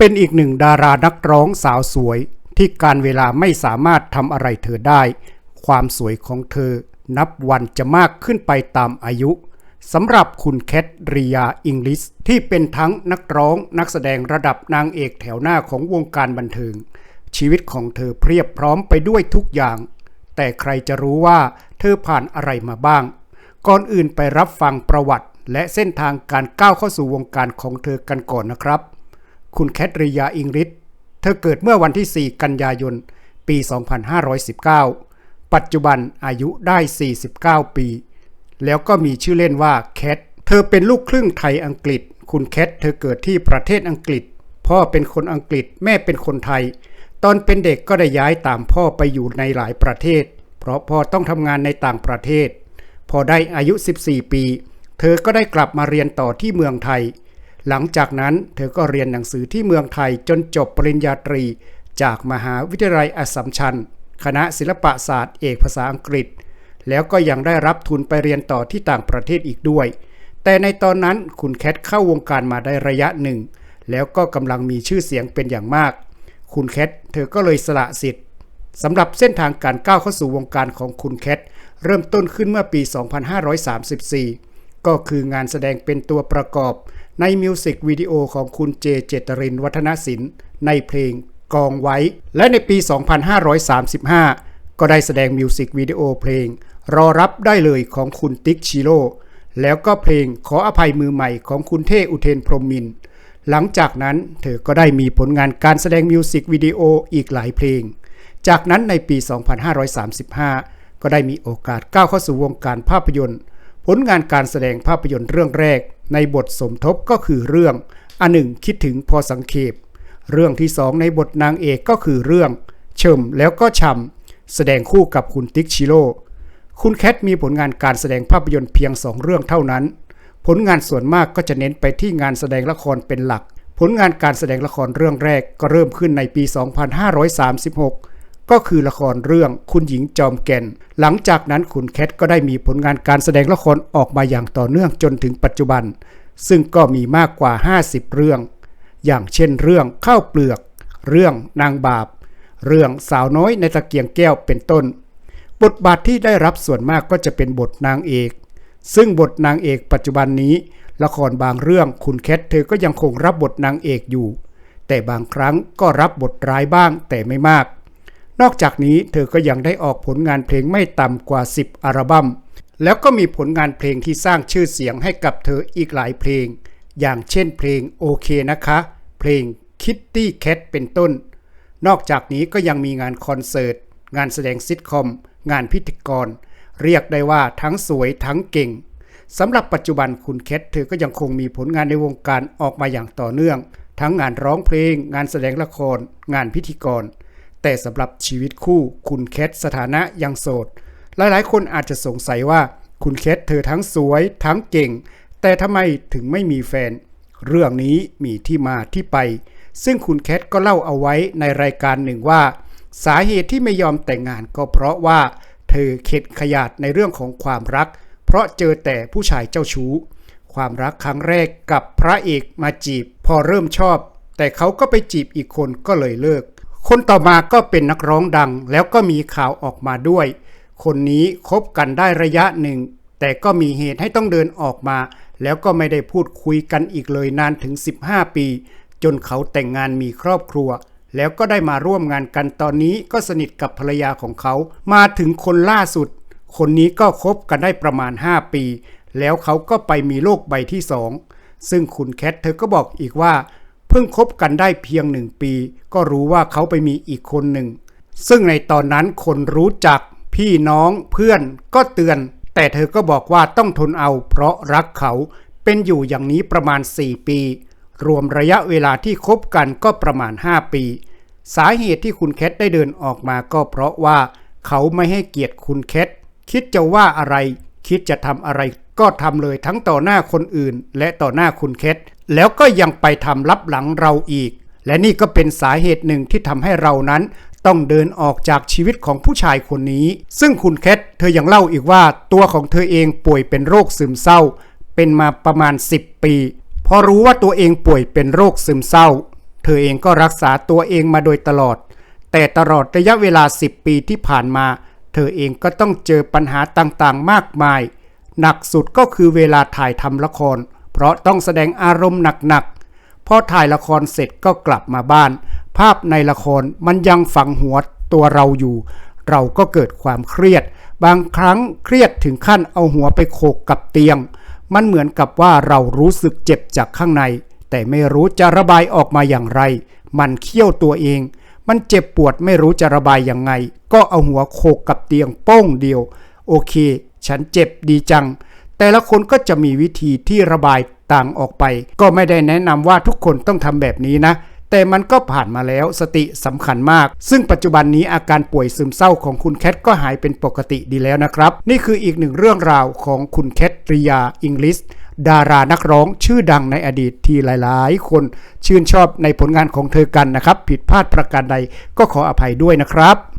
เป็นอีกหนึ่งดารานักร้องสาวสวย ที่การเวลาไม่สามารถทำอะไรเธอได้ ความสวยของเธอนับวันจะมากขึ้นไปตามอายุสำหรับคุณแคทริยาอิงลิสที่เป็นทั้งนักร้องนักแสดงระดับนางเอกแถวหน้าของวงการบันเทิง ชีวิตของเธอเพียบพร้อมไปด้วยทุกอย่าง แต่ใครจะรู้ว่าเธอผ่านอะไรมาบ้าง ก่อนอื่นไปรับฟังประวัติ และเส้นทางการก้าวเข้าสู่วงการของเธอกันก่อนนะครับ คุณแคทริยาอิงริสเธอเกิดเมื่อวันที่ 4 กันยายน ปี 2519 ปัจจุบันอายุได้ 49 ปี แล้วก็มีชื่อเล่นว่าแคท เธอเป็นลูกครึ่งไทยอังกฤษ คุณแคทเธอเกิดที่ประเทศอังกฤษ พ่อเป็นคนอังกฤษ แม่เป็นคนไทย ตอนเป็นเด็กก็ได้ย้ายตามพ่อไปอยู่ในหลายประเทศ เพราะพ่อต้องทำงานในต่างประเทศ พอได้อายุ 14 ปี เธอก็ได้กลับมาเรียนต่อที่เมืองไทย หลังจากนั้นเธอก็เรียนหนังสือที่เมืองไทยจนจบปริญญาตรี จากมหาวิทยาลัยอัสสัมชัญ คณะศิลปศาสตร์เอกภาษาอังกฤษ แล้วก็ยังได้รับทุนไปเรียนต่อที่ต่างประเทศอีกด้วย แต่ในตอนนั้นคุณแคทเข้าวงการมาได้ระยะหนึ่ง แล้วก็กำลังมีชื่อเสียงเป็นอย่างมาก คุณแคทเธอก็เลยสละสิทธิ์สำหรับเส้นทางการก้าวเข้าสู่วงการของคุณแคทเริ่มต้นขึ้นเมื่อปี 2534 ก็คืองานแสดงเป็นตัวประกอบ ในมิวสิกวิดีโอของคุณเจเจตรินวัฒนศิลป์ในเพลงกองไว้ และในปี 2535 ก็ได้แสดงมิวสิกวิดีโอเพลง รอรับได้เลยของคุณติ๊กชิโร่แล้วก็เพลงขออภัยมือใหม่ของคุณเทอุเทนพรมมิน หลังจากนั้นเธอก็ได้มีผลงานการแสดงมิวสิกวิดีโออีกหลายเพลง จากนั้นในปี 2535 ก็ได้มีโอกาสก้าวเข้าสู่วงการภาพยนตร์ ผลงานการแสดงภาพยนตร์เรื่องแรก ในบทสมทบก็คือเรื่อง อันหนึ่งคิดถึงพอสังเขปเรื่องที่สองในบทนางเอกก็คือเรื่องเชิมแล้วก็ชำแสดงคู่กับคุณติ๊กชิโร่คุณแคทมีผลงานการแสดงภาพยนตร์เพียงสองเรื่องเท่านั้น ผลงานส่วนมากก็จะเน้นไปที่งานแสดงละครเป็นหลัก ผลงานการแสดงละครเรื่องแรกก็เริ่มขึ้นในปี 2536 ก็คือละครเรื่องคุณหญิงจอมแก่น หลังจากนั้นคุณแคทก็ได้มีผลงานการแสดงละครออกมาอย่างต่อเนื่องจนถึงปัจจุบัน ซึ่งก็มีมากกว่า 50 เรื่อง อย่างเช่นเรื่องข้าวเปลือก เรื่องนางบาป เรื่องสาวน้อยในตะเกียงแก้วเป็นต้น บทบาทที่ได้รับส่วนมากก็จะเป็นบทนางเอก ซึ่งบทนางเอกปัจจุบันนี้ ละครบางเรื่องคุณแคทเธอก็ยังคงรับบทนางเอกอยู่ แต่บางครั้งก็รับบทร้ายบ้างแต่ไม่มาก นอกจากนี้เธอก็ยังได้ออกผลงานเพลงไม่ต่ำกว่า 10 อัลบั้ม แล้วก็มีผลงานเพลงที่สร้างชื่อเสียงให้กับเธออีกหลายเพลง อย่างเช่นเพลงโอเคนะคะ เพลง Kitty Cat เป็นต้น นอกจากนี้ก็ยังมีงานคอนเสิร์ต งานแสดงซิทคอม งานพิธีกร เรียกได้ว่าทั้งสวยทั้งเก่งสำหรับปัจจุบันคุณแคทเธอก็ยังคงมีผลงานในวงการออกมาอย่างต่อเนื่อง ทั้งงานร้องเพลง งานแสดงละคร งานพิธีกร แต่สำหรับชีวิตคู่คุณแคทสถานะยังโสด หลายๆ คนอาจจะสงสัยว่าคุณแคทเธอทั้งสวยทั้งเก่ง แต่ทำไมถึงไม่มีแฟน เรื่องนี้มีที่มาที่ไป ซึ่งคุณแคทก็เล่าเอาไว้ในรายการหนึ่งว่า สาเหตุที่ไม่ยอมแต่งงานก็เพราะว่า เธอเข็ดขยาดในเรื่องของความรัก เพราะเจอแต่ผู้ชายเจ้าชู้ ความรักครั้งแรกกับพระเอกมาจีบ พอเริ่มชอบ แต่เขาก็ไปจีบอีกคนก็เลยเลิก คนต่อมาก็เป็นนักร้องดังแล้วก็มีข่าวออกมาด้วย คนนี้คบกันได้ระยะหนึ่ง แต่ก็มีเหตุให้ต้องเดินออกมา แล้วก็ไม่ได้พูดคุยกันอีกเลยนานถึง 15 ปี จนเขาแต่งงานมีครอบครัว แล้วก็ได้มาร่วมงานกันตอนนี้ก็สนิทกับภรรยาของเขา มาถึงคนล่าสุด คนนี้ก็คบกันได้ประมาณ 5 ปี แล้วเขาก็ไปมีโรคใบที่สองซึ่งคุณแคทเธอก็บอกอีกว่า พิ่งคบกันได้เพียงหนึ่งปี ก็รู้ว่าเขาไปมีอีกคนหนึ่ง ซึ่งในตอนนั้นคนรู้จัก พี่น้องเพื่อนก็เตือน แต่เธอก็บอกว่าต้องทนเอาเพราะรักเขาเป็นอยู่อย่างนี้ประมาณ 4 ปี รวมระยะเวลาที่คบกันก็ประมาณ 5 ปี สาเหตุที่คุณแคทได้เดินออกมาก็เพราะว่า เขาไม่ให้เกียรติคุณแคทคิดจะว่าอะไร คิดจะทำอะไร ก็ทำเลยทั้งต่อหน้าคนอื่น และต่อหน้าคุณแคทแล้วก็ยังไปทำลับหลังเราอีก และนี่ก็เป็นสาเหตุหนึ่งที่ทำให้เรานั้น ต้องเดินออกจากชีวิตของผู้ชายคนนี้ ซึ่งคุณแคทเธอยังเล่าอีกว่าตัวของเธอเองป่วยเป็นโรคซึมเศร้า เป็นมาประมาณ 10 ปี พอรู้ว่าตัวเองป่วยเป็นโรคซึมเศร้า เธอเองก็รักษาตัวเองมาโดยตลอด แต่ตลอดระยะเวลา 10 ปีที่ผ่านมา เธอเองก็ต้องเจอปัญหาต่างๆ มากมาย หนักสุดก็คือเวลาถ่ายทำละคร เพราะต้องแสดงอารมณ์หนักๆพอถ่ายละครเสร็จก็กลับมาบ้าน ภาพในละครมันยังฝังหัวตัวเราอยู่ เราก็เกิดความเครียด บางครั้งเครียดถึงขั้นเอาหัวไปโขกกับเตียง มันเหมือนกับว่าเรารู้สึกเจ็บจากข้างใน แต่ไม่รู้จะระบายออกมาอย่างไร มันเคี่ยวตัวเอง มันเจ็บปวดไม่รู้จะระบายยังไง ก็เอาหัวโขกกับเตียงโป้งเดียว โอเค ฉันเจ็บดีจัง แต่ละคนก็จะมีวิธีที่ระบายต่างออกไป ก็ไม่ได้แนะนำว่าทุกคนต้องทำแบบนี้นะ แต่มันก็ผ่านมาแล้วสติสำคัญมาก ซึ่งปัจจุบันนี้อาการป่วยซึมเศร้าของคุณแคทก็หายเป็นปกติดีแล้วนะครับ นี่คืออีกหนึ่งเรื่องราวของคุณแคทริยาอิงลิสดารานักร้องชื่อดังในอดีตที่หลายๆ คนชื่นชอบในผลงานของเธอกันนะครับ ผิดพลาดประการใดก็ขออภัยด้วยนะครับ